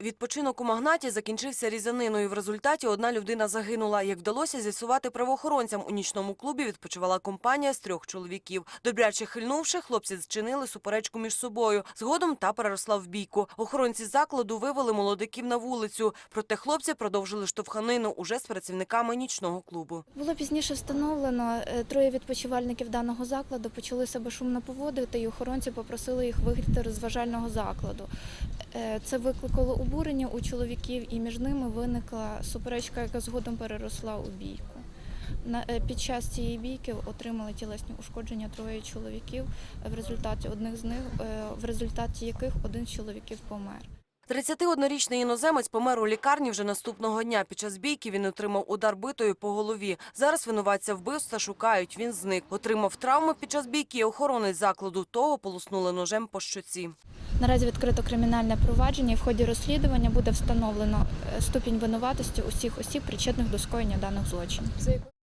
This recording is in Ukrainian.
Відпочинок у магнаті закінчився різаниною. В результаті одна людина загинула. Як вдалося з'ясувати правоохоронцям, у нічному клубі відпочивала компанія з трьох чоловіків. Добряче хильнувши, хлопці зчинили суперечку між собою. Згодом та переросла в бійку. Охоронці закладу вивели молодиків на вулицю. Проте хлопці продовжили штовханину уже з працівниками нічного клубу. Було пізніше встановлено, е, троє відпочивальників даного закладу почали себе шумно поводити, і охоронці попросили їх вигнати з розважального закладу. Е, Це викликало обурення у чоловіків, і між ними виникла суперечка, яка згодом переросла у бійку. На- е, Під час цієї бійки отримали тілесні ушкодження троє чоловіків, в результаті одних з них, е, в результаті яких один з чоловіків помер. 31-річний іноземець помер у лікарні вже наступного дня. Під час бійки він отримав удар битою по голові. Зараз винуватця вбивства шукають. Він зник. Отримав травми під час бійки. Охоронець закладу того полоснули ножем по щоці. Наразі відкрито кримінальне провадження. і В ході розслідування буде встановлено е, ступінь винуватості усіх осіб, причетних до скоєння даних злочинів.